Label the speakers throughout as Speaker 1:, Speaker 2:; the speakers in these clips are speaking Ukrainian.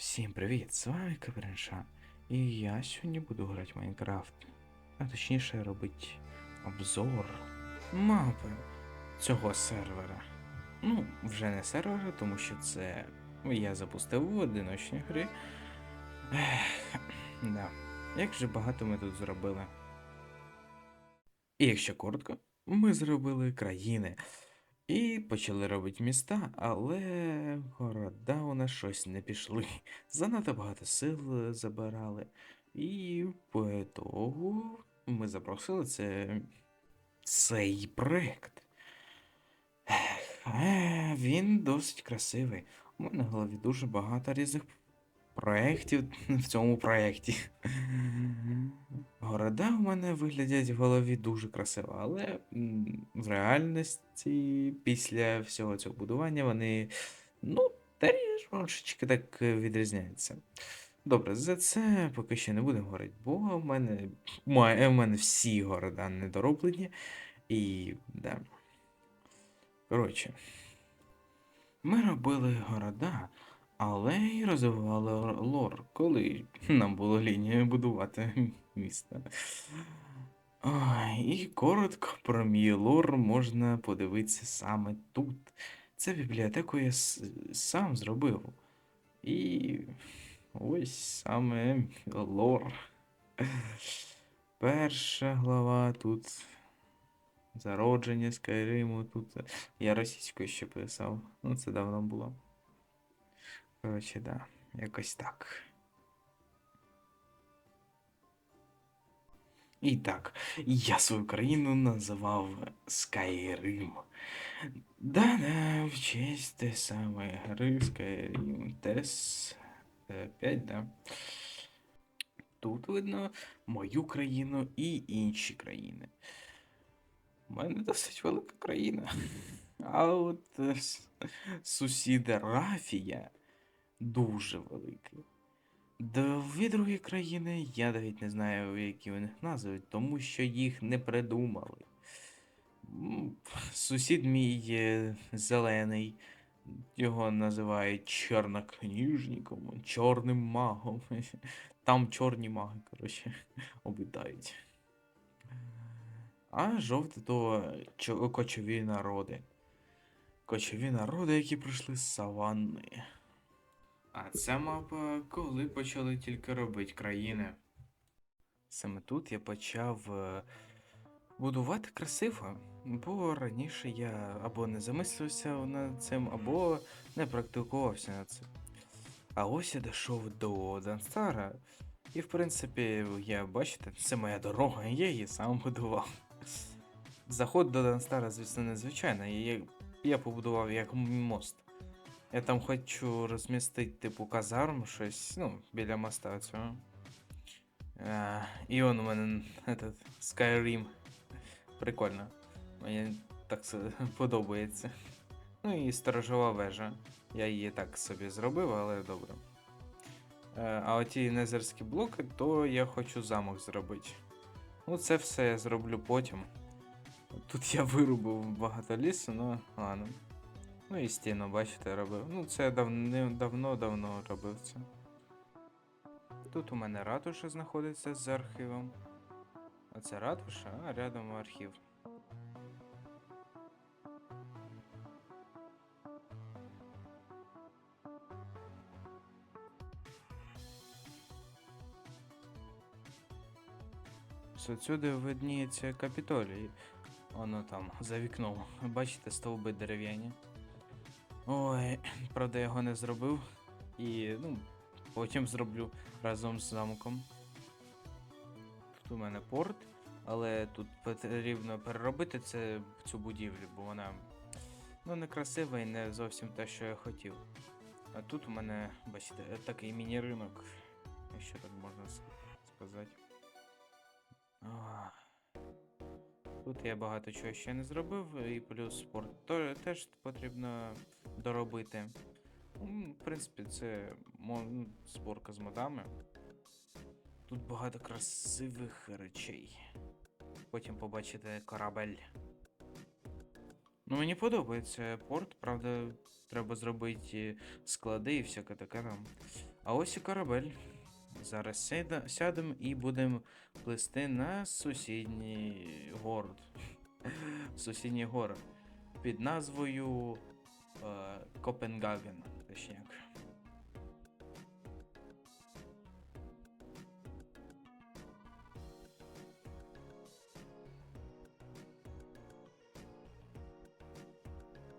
Speaker 1: Всім привіт! З вами Каверинша. І я сьогодні буду грати в Майнкрафт. А точніше робити обзор мапи цього сервера. Ну, вже не сервера, тому що це я запустив в одиночній грі. Ех, да. Як же багато ми тут зробили. І якщо коротко, ми зробили країни. І почали робити міста, але города у нас щось не пішли. Занадто багато сил е, забирали. І по ітогу ми запросили це... цей проект. Е, Він досить красивий. У мене в голові дуже багато різних проєктів в цьому проєкті. Города у мене виглядять в голові дуже красиво, але в реальності після всього цього будування вони, ну, трішечки так відрізняються. Добре, за це поки що не будемо говорити, бо в мене, в мене всі города недороблені. І. Да. Коротше, ми робили города, але й розвивали лор, коли нам було лінію будувати місто. Ой, і коротко про мій лор можна подивитися саме тут. Це бібліотеку я сам зробив. І ось саме лор. Перша глава тут. Зародження Скайриму тут. Я російською ще писав. Ну, це давно було. Коротше, да, якось так. І так, я свою країну називав Скайрим. Да-да, в честь те саме гри Skyrim TES 5, да. Тут видно мою країну і інші країни. У мене досить велика країна. А от е, сусіда Рафія дуже великий. Дві другі країни я навіть не знаю, які вони них тому що їх не придумали. Сусід мій зелений, його називають чорнокніжником, чорним магом. Там чорні маги, коротше, обітають. А жовте то кочові народи. Кочові народи, які прийшли з саванни. А ця мапа, коли почали тільки робити країни. Саме тут я почав е, будувати красиво, бо раніше я або не замислився над цим, або не практикувався над цим. А ось я дійшов до Данстара, і в принципі, я бачите, це моя дорога, я її сам будував. Заход до Данстара, звісно, незвичайний. Я, я побудував як мост. Я там хочу розмістити, типу, казарм, щось, ну, біля моста цього. А, і он у мене этот, Skyrim. Прикольно. Мені так подобається. Ну і сторожова вежа. Я її так собі зробив, але добре. Е, А оті незерські блоки, то я хочу замок зробити. Ну, це все я зроблю потім. Тут я вирубив багато лісу, ну ладно. Ну і стіну, бачите, робив. Ну, це давни- давно-давно робив це. Тут у мене ратуша знаходиться з архівом. Оце ратуша, а рядом архів. Отсюди видніється Капітолій. Воно там, за вікном. Бачите, стовби дерев'яні. Ой, правда, я його не зробив. І, ну, потім зроблю разом з замком. Тут у мене порт, але тут потрібно переробити це, цю будівлю, бо вона ну, некрасива і не зовсім те, що я хотів. А тут у мене, бачите, такий міні-ринок, якщо так можна сказати. Ах. Тут я багато чого ще не зробив, і плюс спорт теж потрібно доробити. В принципі, це ну, зборка з модами. Тут багато красивих речей. Потім побачите корабель. Ну, мені подобається порт, правда, треба зробити склади і всяке таке там. А ось і корабель. Зараз сядемо і будемо плисти на сусідній город. Сусідній город. Під назвою е, Копенгаген, точніше.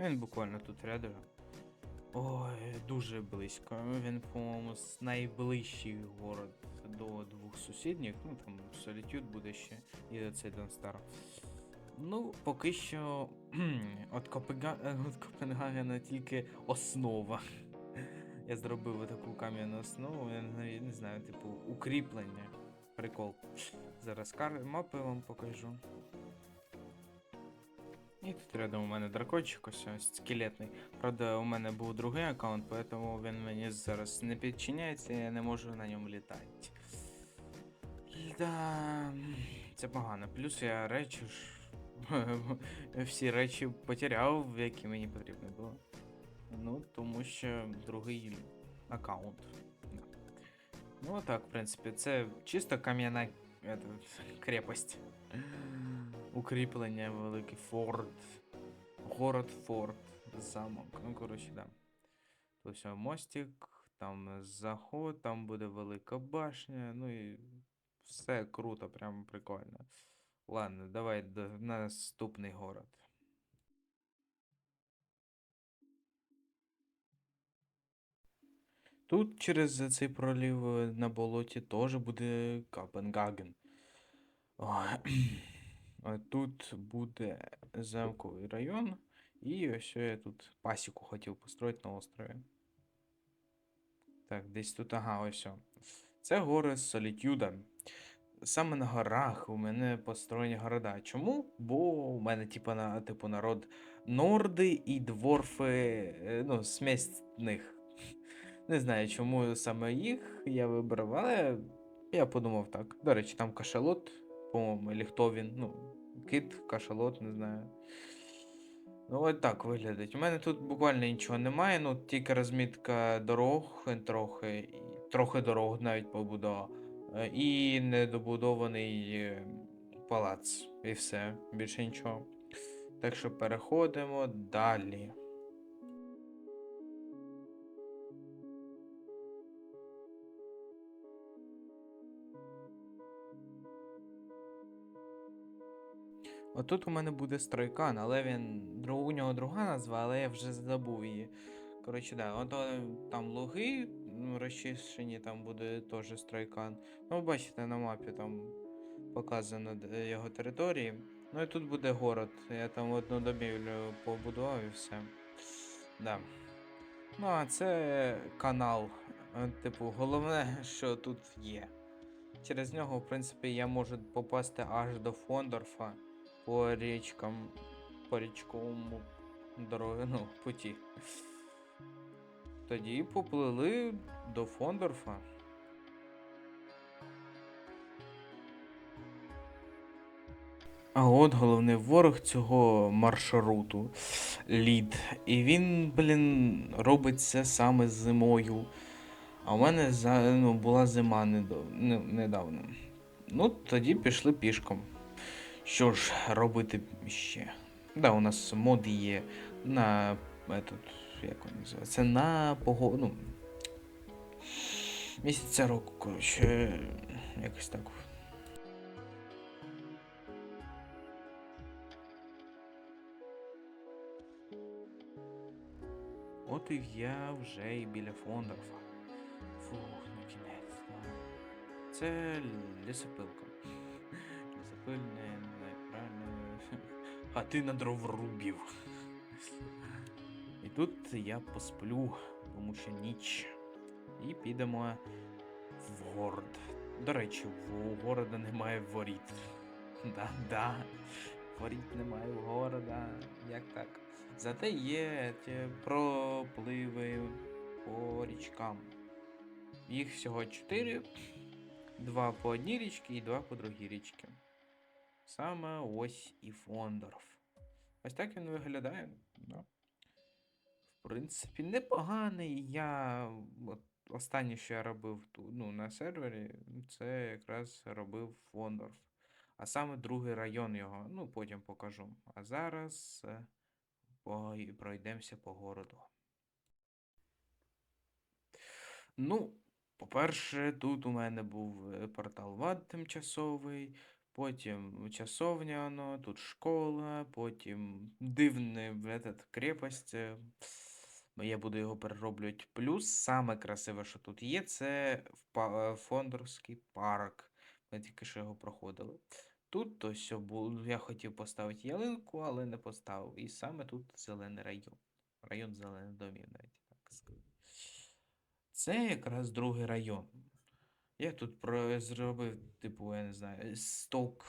Speaker 1: Він буквально тут рядом. Ой, дуже близько. Він, по-моєму, найближчий город до двох сусідніх. Ну там Солітюд буде ще і цей Донстар. Ну, поки що от, Копенга... от Копенгагена тільки основа. Я зробив таку кам'яну основу, я не, не знаю, типу, укріплення. Прикол. Зараз кар... мапи вам покажу. І тут рядом у мене дракончик ось ось скелетний. Правда, у мене був другий аккаунт, поэтому він мені зараз не підчиняється, і я не можу на ньому літати. Да, це погано. Плюс я речі ж. Всі речі потеряв, які мені потрібно було. Ну, тому що другий аккаунт. Да. Ну, так, в принципі, це чисто кам'яна крепость. Укріплення, великий форт. Город форт. Замок. Ну, коротше, да. Тут все мостик, там заход, там буде велика башня, ну і все круто, прям прикольно. Ладно, давай до наступний город. Тут через цей пролів е, на болоті теж буде Копенгаген. Ой, Тут буде замковий район, і ось я тут пасіку хотів построїти на острові. Так, десь тут, ага, ось. о. Це гори Солітюда. Саме на горах у мене построєні города. Чому? Бо у мене, типу, на, типу, народ норди і дворфи, е, ну, смесь них. Не знаю, чому саме їх я вибрав, але я подумав так. До речі, там кашалот, по-моєму, або хто він, ну, кит, кашалот, не знаю. Ну, ось так виглядить. У мене тут буквально нічого немає, ну тільки розмітка дорог трохи, трохи дорог навіть побудова. е, І недобудований е, палац. І все, більше нічого. Так що переходимо далі. Отут у мене буде стройкан, але він. У нього друга назва, але я вже забув її. Коротше, да, от е, там луги розчищені, там буде теж стройкан. Ну, бачите, на мапі там показано його території. Ну і тут буде город. Я там одну домівлю побудував і все. Да. Ну, а це канал. Е, Типу, головне, що тут є. Через нього, в принципі, я можу попасти аж до Фондорфа по річкам, по річковому дороги, ну, путі. Тоді поплили до Фондорфа. А от головний ворог цього маршруту лід. І він, блін, це саме зимою. А у мене ну, була зима недавно. Ну, тоді пішли пішком. Що ж робити ще? Да, у нас мод є на этот, як він називається? На погоду. Ну, місяця року, коротше, якось так. От і я вже і біля Фондорфа. Фух, ну кінець. Це лісопилка. Лісопильне. Хатина дроворубів. І тут я посплю, тому що ніч. І підемо в город. До речі, в города немає воріт. Да, да. Воріт немає в города. Як так? Зате є пропливи по річкам. Їх всього чотири. Два по одній річці і два по другій річці. Саме ось і Фондорф. Ось так він виглядає. Да. В принципі, непоганий. Я от останнє, що я робив тут, ну, на сервері, це якраз робив Фондорф. А саме другий район його, ну, потім покажу. А зараз е, по- пройдемося по городу. Ну, по-перше, тут у мене був е, портал ВАД тимчасовий, потім часовня, воно, тут школа, потім этот, крепость. е, Я буду його перероблювати. Плюс саме красиве, що тут є, це е, Фондорський парк. Ми тільки що його проходили. Тут було. Я хотів поставити ялинку, але не поставив. І саме тут зелений район. Район зелених домів, навіть так сказати. Це якраз другий район. Я тут про... зробив, типу, я не знаю, сток,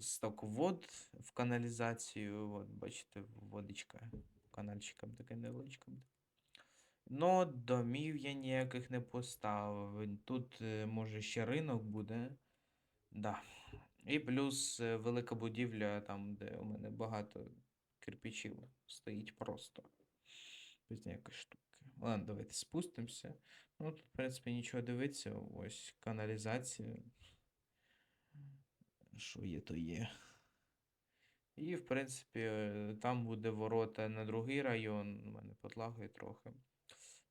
Speaker 1: сток вод в каналізацію. От, бачите, водичка канальчиком таким невеличким. Но домів я ніяких не поставив. Тут, е, може, ще ринок буде. Да. І плюс е, велика будівля, там, де у мене багато кирпичів стоїть просто. Без ніякої штуки. Ладно, давайте спустимося. Ну, тут, в принципі, нічого дивиться. Ось каналізація. Що є, то є. І, в принципі, там буде ворота на другий район. У мене подлагає трохи.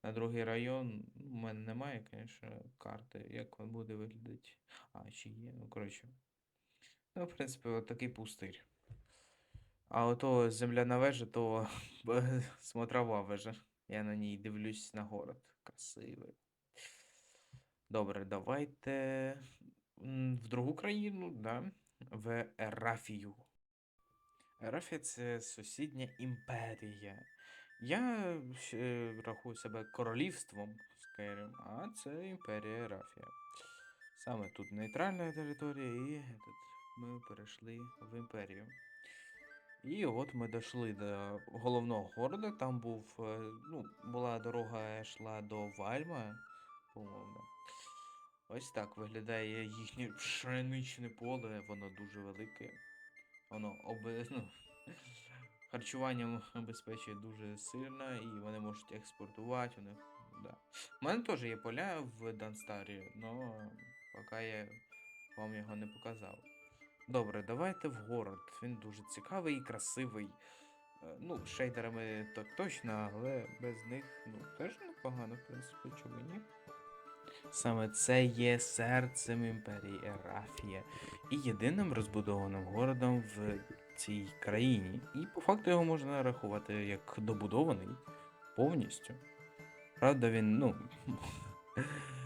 Speaker 1: На другий район. У мене немає, звісно, карти, як він буде виглядати. А, чи є, ну, коротше. Ну, в принципі, от такий пустир. А ото земляна вежа, то смотрова вежа. Я на ній дивлюсь на город. Красивий. Добре, давайте в другу країну, да? В Ерафію. Ерафія це сусідня імперія. Я рахую себе королівством Скайрим, а це імперія Ерафія. Саме тут нейтральна територія, і ми перейшли в імперію. І от ми дійшли до головного города. Там був, е, ну, була дорога йшла до Вальма, по-моєму. Ось так виглядає їхнє пшеничне поле, воно дуже велике. Воно оби... ну, харчуванням обезпечує дуже сильно, і вони можуть експортувати. Вони... Да. У мене теж є поля в Данстарі, але поки я вам його не показав. Добре, давайте в город. Він дуже цікавий і красивий. Е, Ну, шейдерами то точно, але без них ну, теж непогано, в принципі, чому ні. Саме це є серцем імперії Ерафія і єдиним розбудованим городом в цій країні. І по факту його можна рахувати як добудований повністю. Правда, він, ну.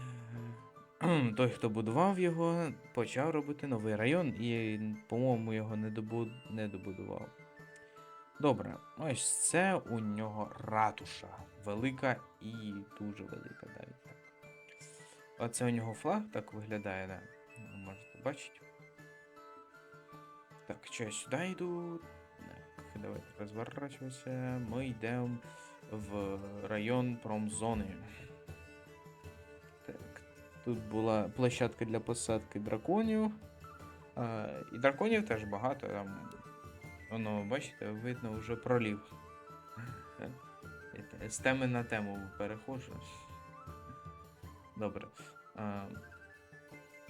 Speaker 1: Той, хто будував його, почав робити новий район і, по-моєму, його не, добу... не добудував. Добре, ось це у нього ратуша. Велика і дуже велика навіть так. Оце у нього флаг так виглядає, да. Можете бачити. Так, що я сюди йду? Так, давайте розворачуватися. Ми йдемо в район промзони. Тут була площадка для посадки драконів. А, і драконів теж багато. Там, воно, бачите, видно вже пролів. З теми на тему переходжу. Добре. А,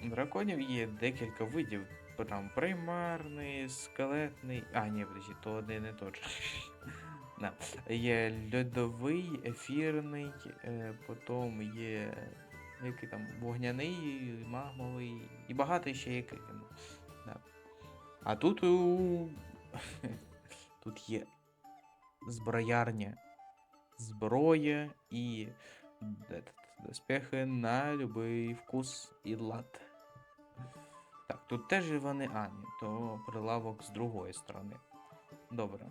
Speaker 1: драконів є декілька видів. Там примарний, скелетний. А, ні, подожди, то один і же. Є льодовий, ефірний, е, потім є який там вогняний, магмовий і багато ще яких. ну, Да. А тут у... тут є зброярня, зброя і доспехи на будь-який вкус і лад. Так, тут теж вони. А, ні, то прилавок з другої сторони. Добре.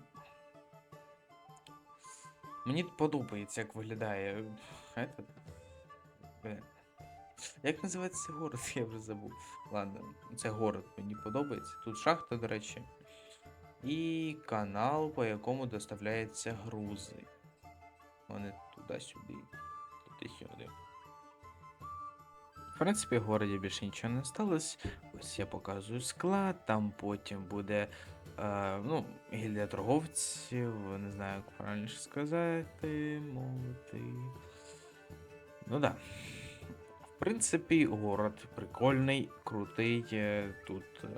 Speaker 1: Мені подобається, як виглядає. Этот... Як називається город? Я вже забув. Ладно, це город мені подобається. Тут шахта, до речі. І канал, по якому доставляються грузи. Вони туди-сюди, туди-сюди. В принципі, в городі більше нічого не сталося. Ось я показую склад, там потім буде е, ну, гільдія торговців, не знаю, як правильніше сказати, мовити. Ну да. Принципі, город прикольний, крутий. е, Тут е,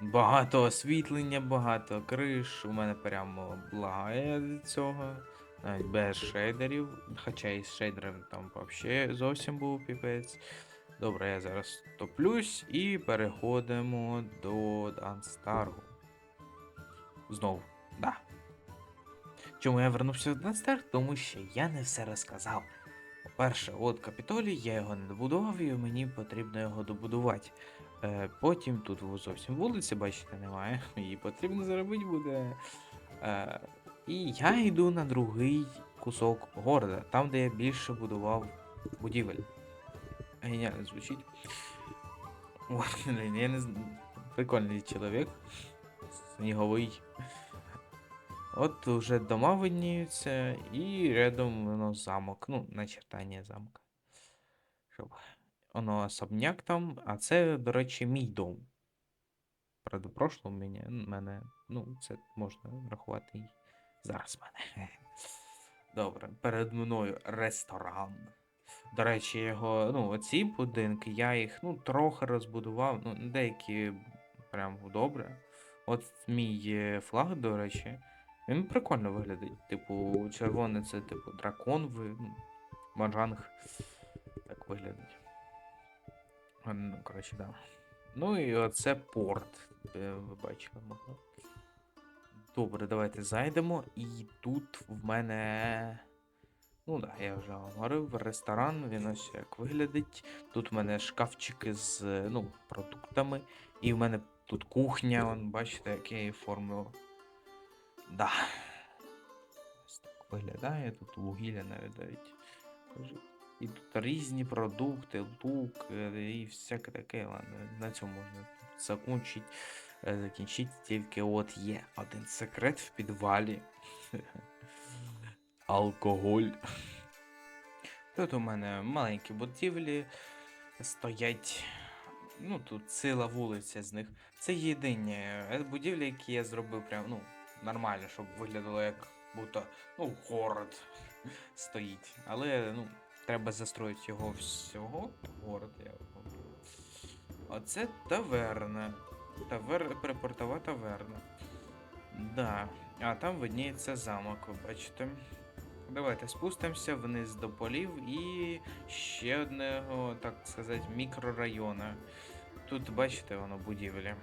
Speaker 1: багато освітлення, багато криш. У мене прямо лагає від цього. Навіть без шейдерів. Хоча і з шейдерами там взагалі зовсім був піпець. Добре, я зараз топлюсь і переходимо до Данстаргу. Знову, да. Чому я вернувся до Данстарг? Тому що я не все розказав. По-перше, от Капітолій, я його не добудував, і мені потрібно його добудувати. Е, потім тут зовсім вулиці, бачите, немає. Її потрібно зробити буде. Е, і я йду на другий кусок города, там, де я більше будував будівель. Геніально звучить. Блін, я не. Прикольний чоловік. Сніговий. От уже дома видніються, і рядом воно замок. Ну, начертання замка. Щоб воно особняк там, а це, до речі, мій дом. Правда, мене, мене, ну, це можна рахувати і зараз мене. Добре, перед мною ресторан. До речі, його, ну, оці будинки, я їх ну, трохи розбудував, ну, деякі прям добре. От мій е, флаг, до речі, він прикольно виглядить. Типу, червоний це типу дракон, ви, ну, маджанг. Так виглядить. Ну, коротше, да. Ну і оце порт. Ви бачили, могли. Добре, давайте зайдемо. І тут в мене. Ну так, да, я вже говорив, ресторан, він ось як виглядить. Тут в мене шкафчики з ну, продуктами. І в мене тут кухня, вон, бачите, як я її оформив. Да. Ось так виглядає, тут вугілля навіть навіть. І тут різні продукти, лук е, і всяке таке. Ладно, на цьому можна закінчити. е, Закінчити, тільки от є один секрет в підвалі. Алкоголь. Тут у мене маленькі будівлі стоять. Ну, тут ціла вулиця з них. Це єдині е, будівлі, які я зробив прям, ну, нормально, щоб виглядало як будто, ну, город стоїть. Але, ну, треба застроїти його всього. Город я. Оце таверна. Тавер... Припортова таверна. Да. А там видніється замок, ви бачите. Давайте спустимося вниз до полів і ще одного, так сказати, мікрорайону. Тут, бачите, воно будівлі.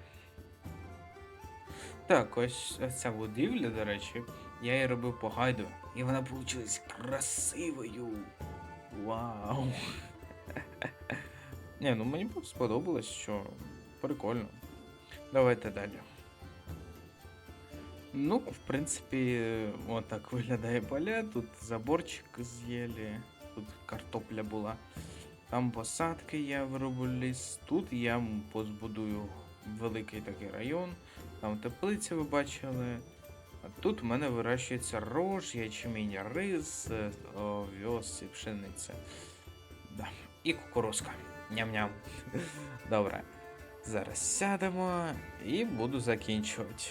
Speaker 1: Так, ось ця будівля, до речі, я її робив по гайду. І вона вийшла красивою. Вау. Ні, ну мені сподобалось, що прикольно. Давайте далі. Ну, в принципі, от виглядає поля. Тут заборчик з'їли, тут картопля була. Там посадки я вироблю ліс. Тут я позбудую великий такий район. Там теплиці ви бачили. А тут в мене вирощується рож, ячмінь, рис, е, овес і пшениця. Да. І кукурузка. Ням-ням. Добре. Зараз сядемо і буду закінчувати.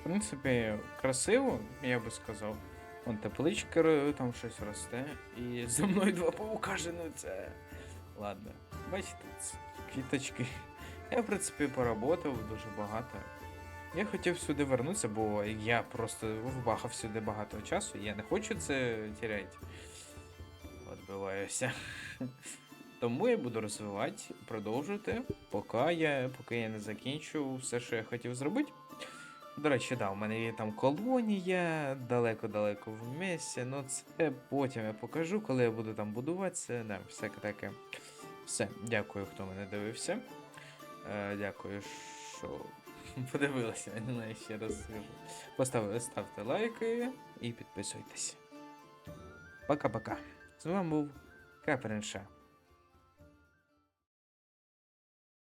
Speaker 1: В принципі, красиво, я би сказав. Вон тепличка, там щось росте. І за мною два паука женуться. Ладно, бачите, квіточки. Я, в принципі, поработав дуже багато. Я хотів сюди вернутися, бо я просто вбахав сюди багато часу, я не хочу це теряти. Відбиваюся. Тому я буду розвивати, продовжувати, поки я, поки я не закінчу все, що я хотів зробити. До речі, да, у мене є там колонія далеко-далеко в місці, ну це потім я покажу, коли я буду там будуватися. Да, всяке таке. Все, дякую, хто мене дивився. Е, дякую, що подивилися. Знаю, ще раз скажу. Поставили, ставте лайки і підписуйтесь. Пока-пока. З вами був Каперинша.